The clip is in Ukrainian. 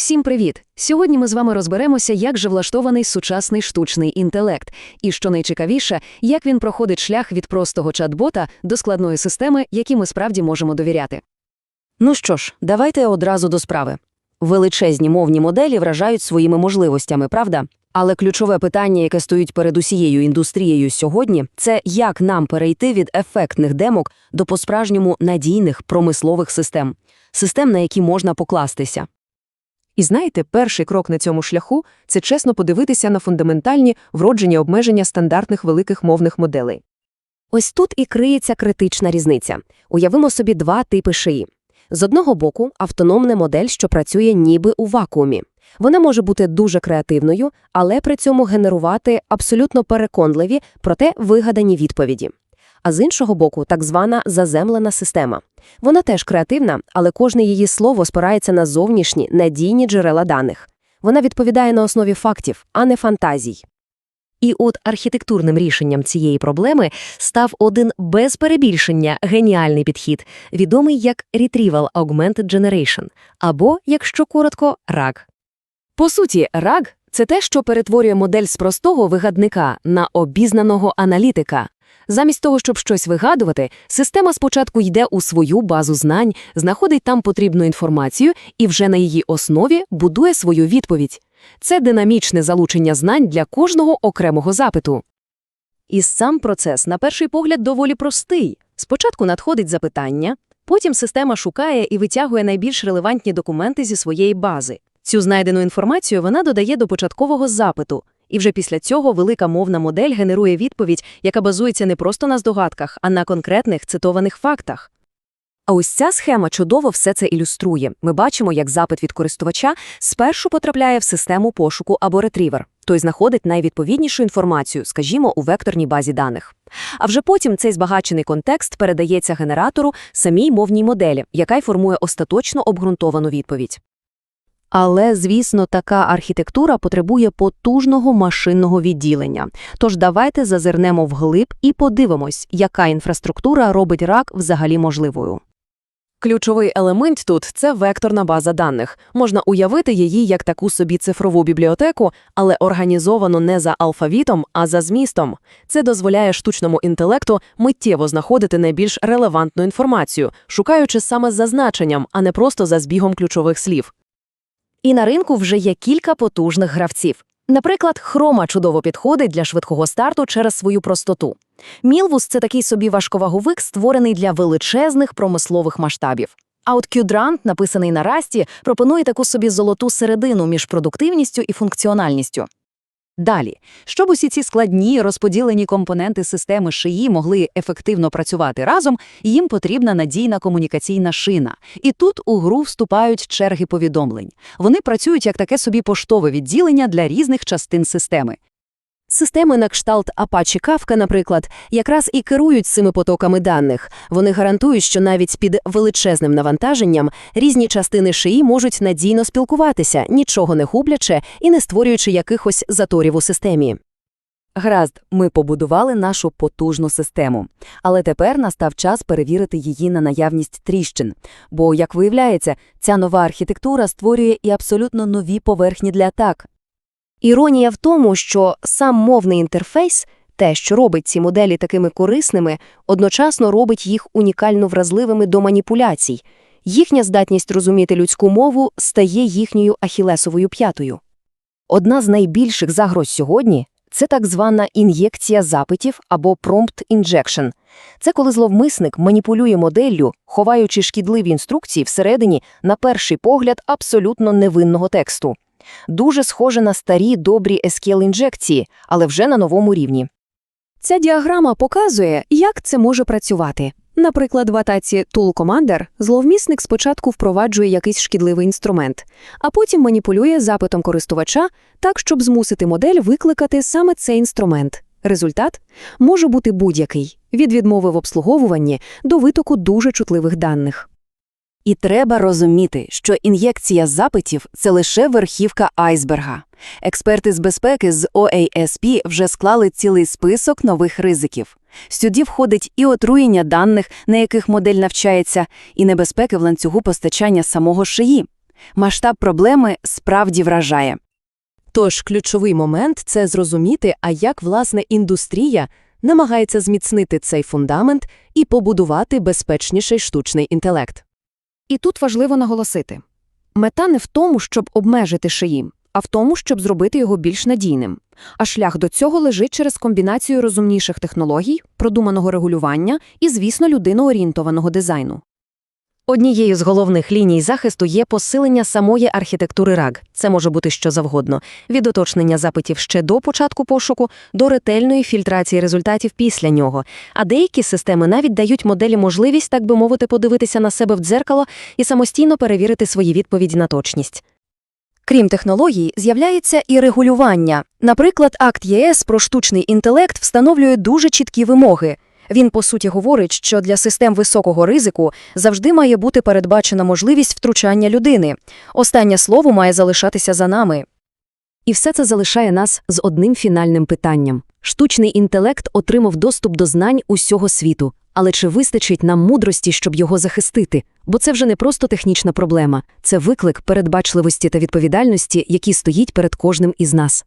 Всім привіт! Сьогодні ми з вами розберемося, як же влаштований сучасний штучний інтелект, і що найцікавіше, як він проходить шлях від простого чат-бота до складної системи, якій ми справді можемо довіряти. Ну що ж, давайте одразу до справи. Величезні мовні моделі вражають своїми можливостями, правда? Але ключове питання, яке стоїть перед усією індустрією сьогодні, це як нам перейти від ефектних демок до по-справжньому надійних промислових систем, систем, на які можна покластися. І знаєте, перший крок на цьому шляху – це чесно подивитися на фундаментальні вроджені обмеження стандартних великих мовних моделей. Ось тут і криється критична різниця. Уявимо собі два типи шиї. З одного боку, автономна модель, що працює ніби у вакуумі. Вона може бути дуже креативною, але при цьому генерувати абсолютно переконливі, проте вигадані відповіді. А з іншого боку, так звана заземлена система. Вона теж креативна, але кожне її слово спирається на зовнішні, надійні джерела даних. Вона відповідає на основі фактів, а не фантазій. І от архітектурним рішенням цієї проблеми став один без перебільшення геніальний підхід, відомий як Retrieval Augmented Generation, або, якщо коротко, RAG. По суті, RAG – це те, що перетворює модель з простого вигадника на обізнаного аналітика. Замість того, щоб щось вигадувати, система спочатку йде у свою базу знань, знаходить там потрібну інформацію і вже на її основі будує свою відповідь. Це динамічне залучення знань для кожного окремого запиту. І сам процес, на перший погляд, доволі простий. Спочатку надходить запитання, потім система шукає і витягує найбільш релевантні документи зі своєї бази. Цю знайдену інформацію вона додає до початкового запиту, і вже після цього велика мовна модель генерує відповідь, яка базується не просто на здогадках, а на конкретних цитованих фактах. А ось ця схема чудово все це ілюструє. Ми бачимо, як запит від користувача спершу потрапляє в систему пошуку або ретрівер. Той знаходить найвідповіднішу інформацію, скажімо, у векторній базі даних. А вже потім цей збагачений контекст передається генератору самій мовній моделі, яка й формує остаточно обґрунтовану відповідь. Але, звісно, така архітектура потребує потужного машинного відділення. Тож давайте зазирнемо вглиб і подивимось, яка інфраструктура робить рак взагалі можливою. Ключовий елемент тут – це векторна база даних. Можна уявити її як таку собі цифрову бібліотеку, але організовану не за алфавітом, а за змістом. Це дозволяє штучному інтелекту миттєво знаходити найбільш релевантну інформацію, шукаючи саме за значенням, а не просто за збігом ключових слів. І на ринку вже є кілька потужних гравців. Наприклад, хрома чудово підходить для швидкого старту через свою простоту. Мілвус це такий собі важковаговик, створений для величезних промислових масштабів. А от Кюдрант, написаний на расті, пропонує таку собі золоту середину між продуктивністю і функціональністю. Далі, щоб усі ці складні розподілені компоненти системи шиї могли ефективно працювати разом, їм потрібна надійна комунікаційна шина. І тут у гру вступають черги повідомлень. Вони працюють як таке собі поштове відділення для різних частин системи. Системи на кшталт Apache Kafka, наприклад, якраз і керують цими потоками даних. Вони гарантують, що навіть під величезним навантаженням різні частини шиї можуть надійно спілкуватися, нічого не гублячи і не створюючи якихось заторів у системі. Гаразд, ми побудували нашу потужну систему, але тепер настав час перевірити її на наявність тріщин. Бо, як виявляється, ця нова архітектура створює і абсолютно нові поверхні для атак. Іронія в тому, що сам мовний інтерфейс, те, що робить ці моделі такими корисними, одночасно робить їх унікально вразливими до маніпуляцій. Їхня здатність розуміти людську мову стає їхньою ахілесовою п'ятою. Одна з найбільших загроз сьогодні це так звана ін'єкція запитів або prompt injection. Це коли зловмисник маніпулює моделлю, ховаючи шкідливі інструкції всередині, на перший погляд, абсолютно невинного тексту. Дуже схоже на старі добрі SQL-інжекції, але вже на новому рівні. Ця діаграма показує, як це може працювати. Наприклад, в атаці Tool Commander зловмісник спочатку впроваджує якийсь шкідливий інструмент, а потім маніпулює запитом користувача так, щоб змусити модель викликати саме цей інструмент. Результат може бути будь-який – від відмови в обслуговуванні до витоку дуже чутливих даних. І треба розуміти, що ін'єкція запитів – це лише верхівка айсберга. Експерти з безпеки з OASP вже склали цілий список нових ризиків. Сюди входить і отруєння даних, на яких модель навчається, і небезпеки в ланцюгу постачання самого шиї. Масштаб проблеми справді вражає. Тож ключовий момент – це зрозуміти, а як, власне, індустрія намагається зміцнити цей фундамент і побудувати безпечніший штучний інтелект. І тут важливо наголосити. Мета не в тому, щоб обмежити шиї, а в тому, щоб зробити його більш надійним. А шлях до цього лежить через комбінацію розумніших технологій, продуманого регулювання і, звісно, людиноорієнтованого дизайну. Однією з головних ліній захисту є посилення самої архітектури RAG. Це може бути що завгодно – від уточнення запитів ще до початку пошуку до ретельної фільтрації результатів після нього. А деякі системи навіть дають моделі можливість, так би мовити, подивитися на себе в дзеркало і самостійно перевірити свої відповіді на точність. Крім технологій, з'являється і регулювання. Наприклад, акт ЄС про штучний інтелект встановлює дуже чіткі вимоги. Він, по суті, говорить, що для систем високого ризику завжди має бути передбачена можливість втручання людини. Останнє слово має залишатися за нами. І все це залишає нас з одним фінальним питанням. Штучний інтелект отримав доступ до знань усього світу. Але чи вистачить нам мудрості, щоб його захистити? Бо це вже не просто технічна проблема, це виклик передбачливості та відповідальності, який стоїть перед кожним із нас.